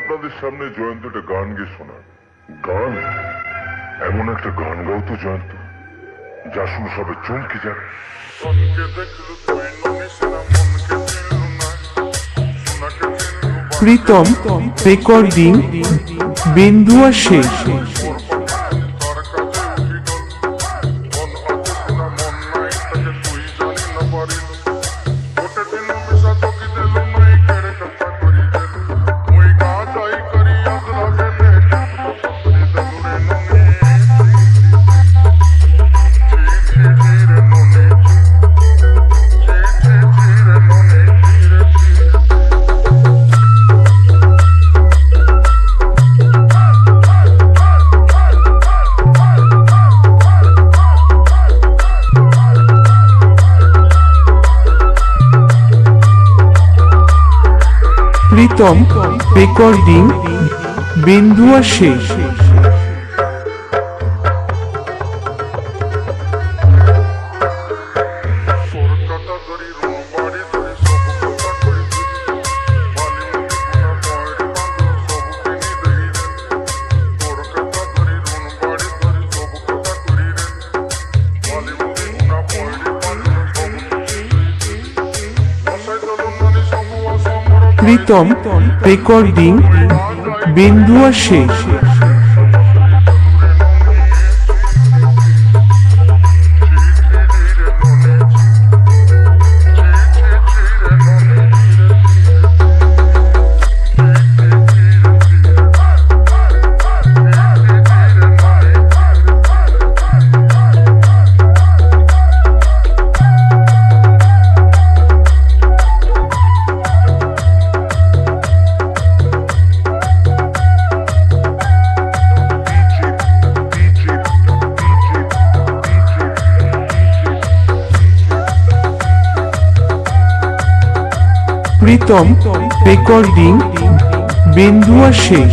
আপনাদের সামনে জয়ন্ত একটা গান গে শোনার গান? এমন একটা গান গাও তো জয়ন্ত যা শুনে সবে চমকে যাবে। প্রীতম রেকর্ডিং বেন্দুয়া শেষ। Pritam recording Binduya শেষ Everybody প্রীতম রেকর্ডিং বিন্দুয়া শেষ প্রীতম রেকর্ডিং বেন্দুয়া শেখ।